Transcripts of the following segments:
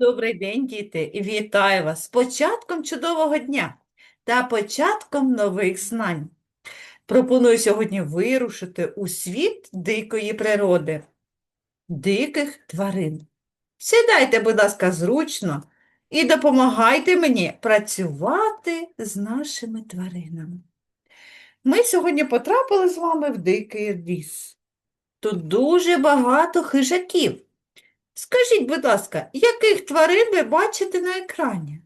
Добрий день, діти, і вітаю вас з початком чудового дня та початком нових знань. Пропоную сьогодні вирушити у світ дикої природи, диких тварин. Сідайте, будь ласка, зручно і допомагайте мені працювати з нашими тваринами. Ми сьогодні потрапили з вами в дикий ліс. Тут дуже багато хижаків. Скажіть, будь ласка, яких тварин ви бачите на екрані?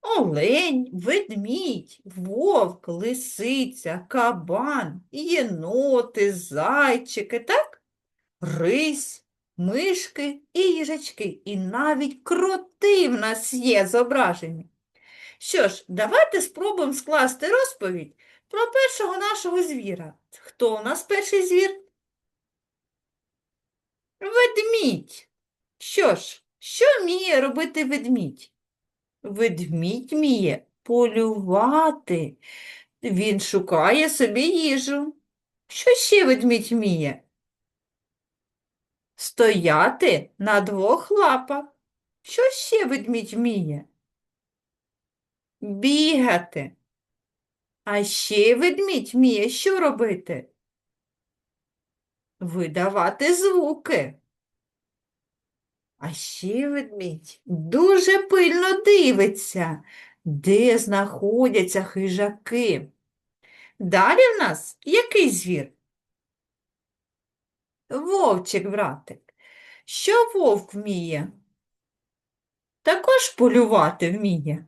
Олень, ведмідь, вовк, лисиця, кабан, єноти, зайчики, так? Рись, мишки і їжачки. І навіть кроти в нас є зображені. Що ж, давайте спробуємо скласти розповідь про першого нашого звіра. Хто у нас перший звір? Ведмідь. Що ж, що вміє робити ведмідь? Ведмідь вміє полювати. Він шукає собі їжу. Що ще ведмідь вміє? Стояти на двох лапах. Що ще ведмідь вміє? Бігати. А ще ведмідь вміє що робити? Видавати звуки. А ще ведмідь дуже пильно дивиться, де знаходяться хижаки. Далі в нас який звір? Вовчик, братик. Що вовк вміє? Також полювати вміє.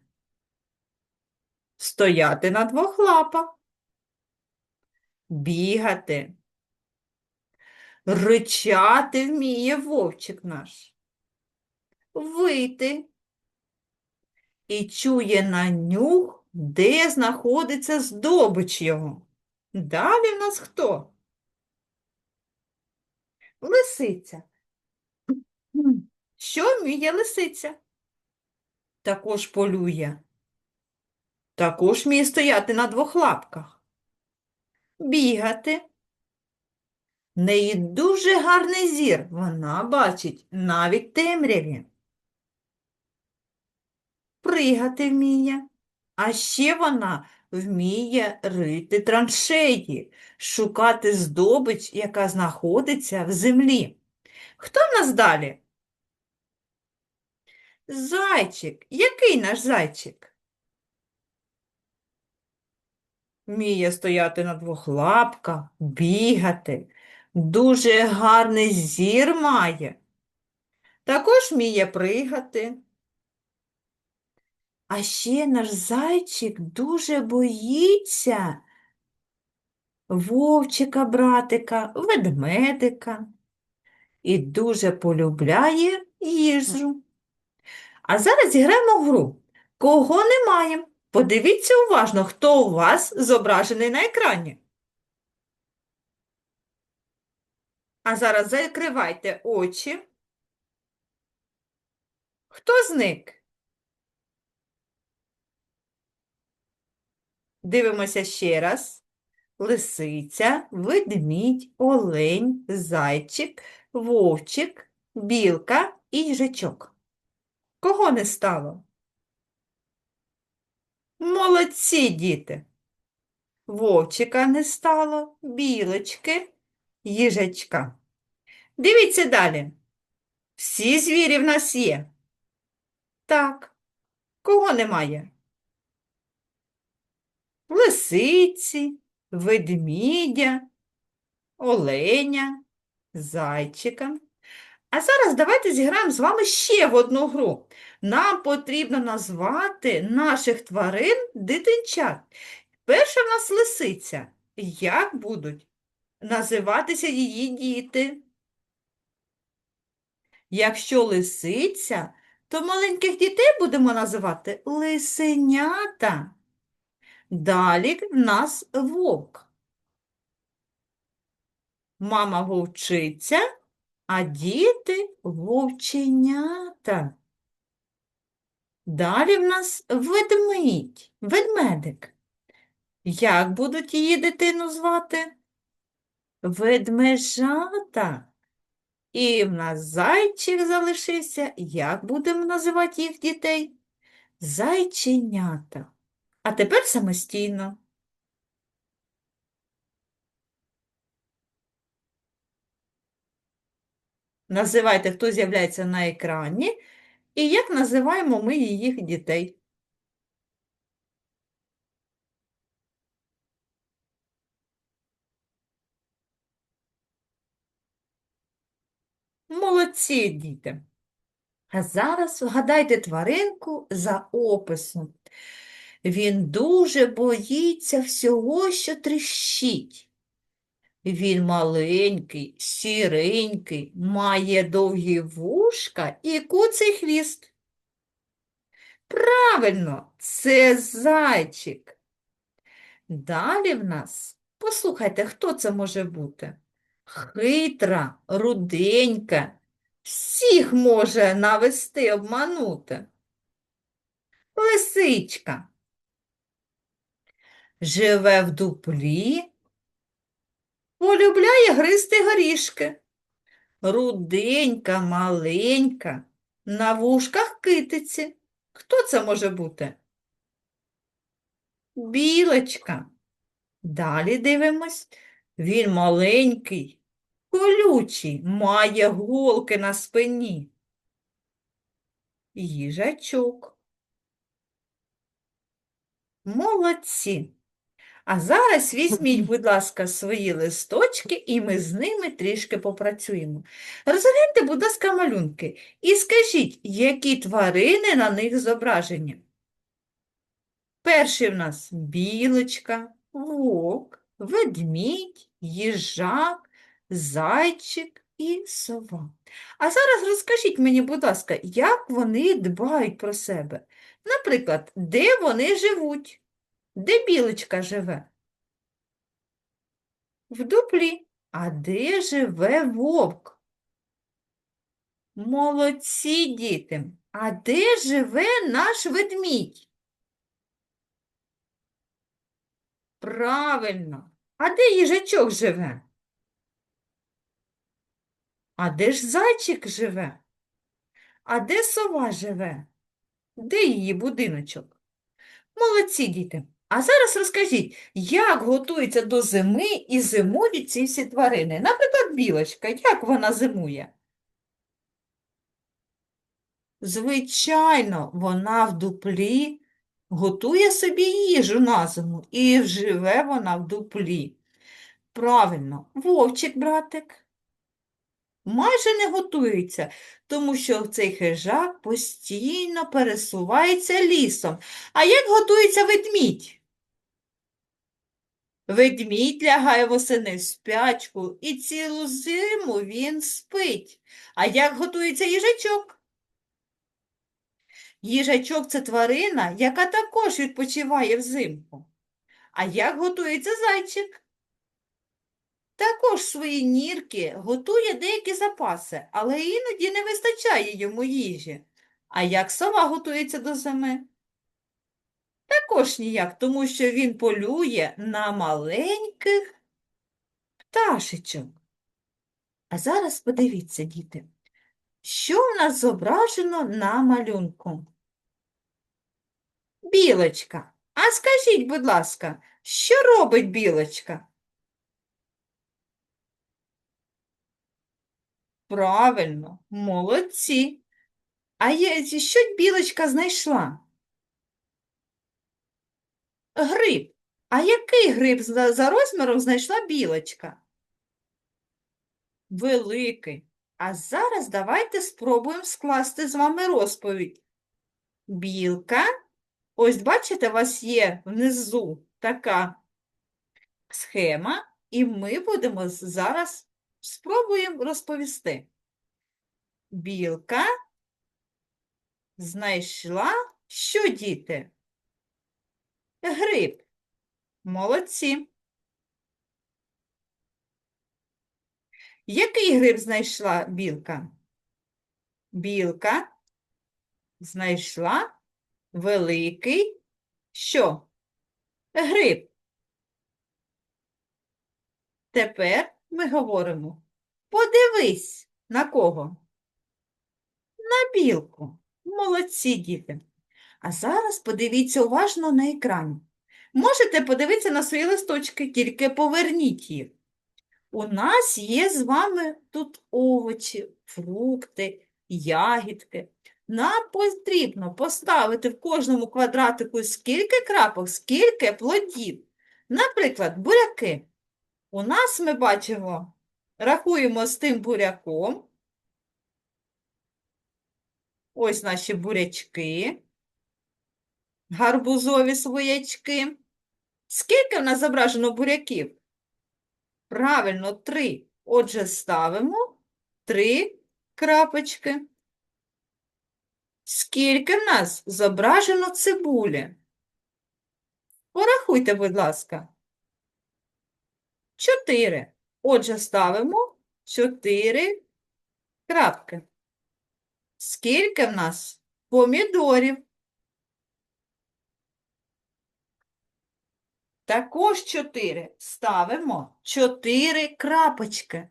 Стояти на двох лапах. Бігати. Ричати вміє вовчик наш. Вийти. І чує на нюх, де знаходиться здобич його. Далі в нас хто? Лисиця. Що вміє лисиця? Також полює. Також вміє стояти на двох лапках. Бігати. Неї дуже гарний зір, вона бачить навіть темряві. Пригати вміє, а ще вона вміє рити траншеї, шукати здобич, яка знаходиться в землі. Хто в нас далі? Зайчик. Який наш зайчик? Вміє стояти на двох лапках, бігати. Дуже гарний зір має. Також вміє пригати. А ще наш зайчик дуже боїться вовчика, братика, ведмедика і дуже полюбляє їжу. А зараз зіграємо в гру. Кого немає? Подивіться уважно, хто у вас зображений на екрані. А зараз закривайте очі. Хто зник? Дивимося ще раз. Лисиця, ведмідь, олень, зайчик, вовчик, білка і їжачок. Кого не стало? Молодці, діти. Вовчика не стало, білочки, їжачка. Дивіться далі. Всі звірі в нас є. Так. Кого немає? Лисиці, ведмідя, оленя, зайчика. А зараз давайте зіграємо з вами ще в одну гру. Нам потрібно назвати наших тварин дитинчат. Перша в нас лисиця. Як будуть називатися її діти? Якщо лисиця, то маленьких дітей будемо називати лисенята. Далі в нас вовк. Мама вовчиця, а діти вовченята. Далі в нас ведмідь, ведмедик. Як будуть її дитину звати? Ведмежата. І в нас зайчик залишився. Як будемо називати їх дітей? Зайченята. А тепер самостійно. Називайте, хто з'являється на екрані, і як називаємо ми їх дітей. Молодці, діти. А зараз вгадайте тваринку за описом. Він дуже боїться всього, що тріщить. Він маленький, сіренький, має довгі вушка і куций хвіст. Правильно, це зайчик. Далі в нас, послухайте, хто це може бути? Хитра, руденька, всіх може навести, обманути. Лисичка. Живе в дуплі, полюбляє гризти горішки. Руденька, маленька, на вушках китиці. Хто це може бути? Білочка. Далі дивимось. Він маленький, колючий, має голки на спині. Їжачок. Молодці. А зараз візьміть, будь ласка, свої листочки, і ми з ними трішки попрацюємо. Розгляньте, будь ласка, малюнки і скажіть, які тварини на них зображені. Перший в нас білочка, вовк, ведмідь, їжак, зайчик і сова. А зараз розкажіть мені, будь ласка, як вони дбають про себе. Наприклад, де вони живуть? Де білочка живе? В дуплі. А де живе вовк? Молодці діти. А де живе наш ведмідь? Правильно. А де їжачок живе? А де ж зайчик живе? А де сова живе? Де її будиночок? Молодці діти. А зараз розкажіть, як готуються до зими і зимують ці всі тварини? Наприклад, білочка, як вона зимує? Звичайно, вона в дуплі готує собі їжу на зиму і живе вона в дуплі. Правильно, вовчик, братик. Майже не готується, тому що цей хижак постійно пересувається лісом. А як готується ведмідь? Ведмідь лягає восени в спячку і цілу зиму він спить. А як готується їжачок? Їжачок це тварина, яка також відпочиває взимку. А як готується зайчик? Також свої нірки готує деякі запаси, але іноді не вистачає йому їжі. А як сова готується до зими? Також ніяк, тому що він полює на маленьких пташечок. А зараз подивіться, діти, що в нас зображено на малюнку? Білочка. А скажіть, будь ласка, що робить білочка? Правильно, молодці. А що білочка знайшла? Гриб. А який гриб за розміром знайшла білочка? Великий. А зараз давайте спробуємо скласти з вами розповідь. Білка. Ось, бачите, у вас є внизу така схема, і ми будемо зараз спробуємо розповісти. Білка знайшла що, діти? Гриб. Молодці. Який гриб знайшла білка? Білка знайшла великий що? Гриб. Тепер ми говоримо. Подивись, На кого? На білку. Молодці, діти. А зараз подивіться уважно на екрані. Можете подивитися на свої листочки, тільки поверніть їх. У нас є з вами тут овочі, фрукти, ягідки. Нам потрібно поставити в кожному квадратику скільки крапок, скільки плодів. Наприклад, буряки. У нас ми бачимо, рахуємо з тим буряком. Ось наші бурячки, гарбузові своячки. Скільки в нас зображено буряків? Правильно, три. Отже, ставимо три крапочки. Скільки в нас зображено цибулі? Порахуйте, будь ласка. Чотири. Отже, ставимо чотири крапки. Скільки в нас помідорів? Також чотири. Ставимо чотири крапочки.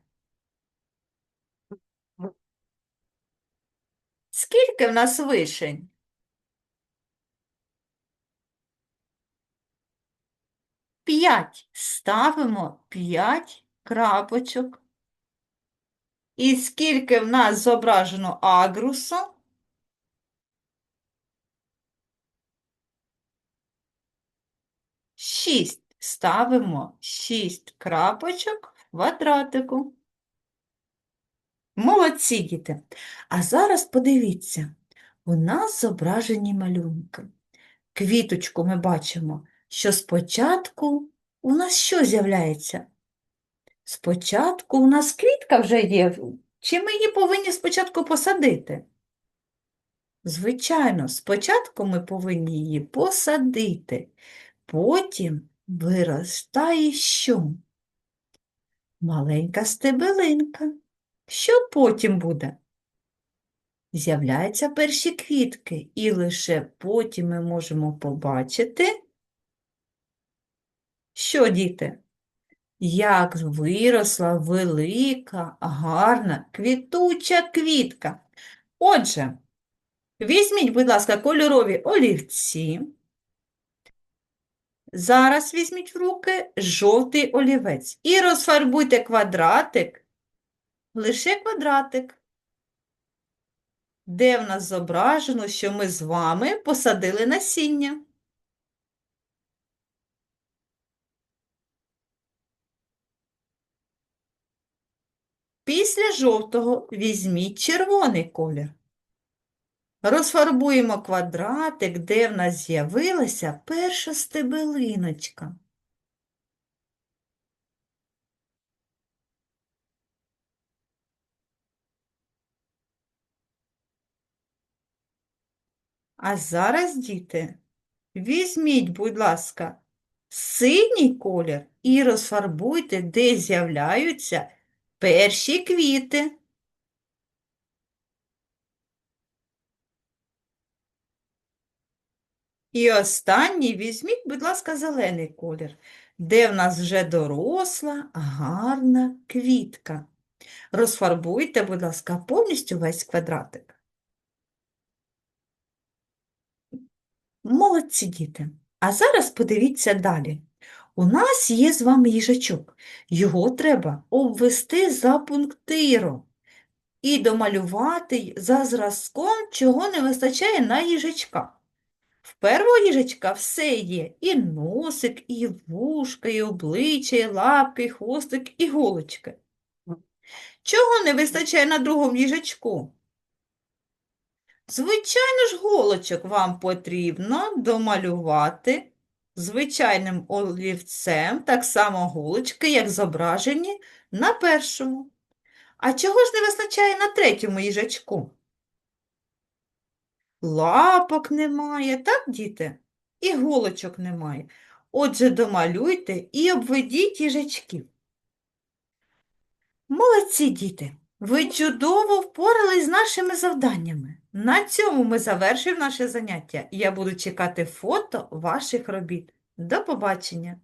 Скільки в нас вишень? П'ять. Ставимо п'ять крапочок. І скільки в нас зображено агрусу? Шість. Ставимо шість крапочок в квадратику. Молодці, діти. А зараз подивіться, у нас зображені малюнки. Квіточку ми бачимо, що спочатку у нас що з'являється? Спочатку у нас квітка вже є. Чи ми її повинні спочатку посадити? Звичайно, спочатку ми повинні її посадити. Потім виростає що? Маленька стебелинка. Що потім буде? З'являються перші квітки, і лише потім ми можемо побачити, що, діти? Як виросла велика, гарна, квітуча квітка. Отже, візьміть, будь ласка, кольорові олівці. Зараз візьміть в руки жовтий олівець і розфарбуйте квадратик, лише квадратик, де в нас зображено, що ми з вами посадили насіння. Після жовтого візьміть червоний колір. Розфарбуємо квадратик, де в нас з'явилася перша стебелиночка. А зараз, діти, візьміть, будь ласка, синій колір і розфарбуйте, де з'являються перші квіти. І останній візьміть, будь ласка, зелений колір, де в нас вже доросла гарна квітка. Розфарбуйте, будь ласка, повністю весь квадратик. Молодці діти. А зараз подивіться далі. У нас є з вами їжачок. Його треба обвести за пунктиром і домалювати за зразком, чого не вистачає на їжачка. В першого їжачка все є і носик, і вушка, і обличчя, і лапки, і хвостик, і голочки. Чого не вистачає на другому їжачку? Звичайно ж, голочок вам потрібно домалювати звичайним олівцем, так само голочки, як зображені на першому. А чого ж не вистачає на третьому їжачку? Лапок немає, так, діти? І голочок немає. Отже, домалюйте і обведіть їжачків. Молодці, діти! Ви чудово впорались з нашими завданнями. На цьому ми завершуємо наше заняття. Я буду чекати фото ваших робіт. До побачення!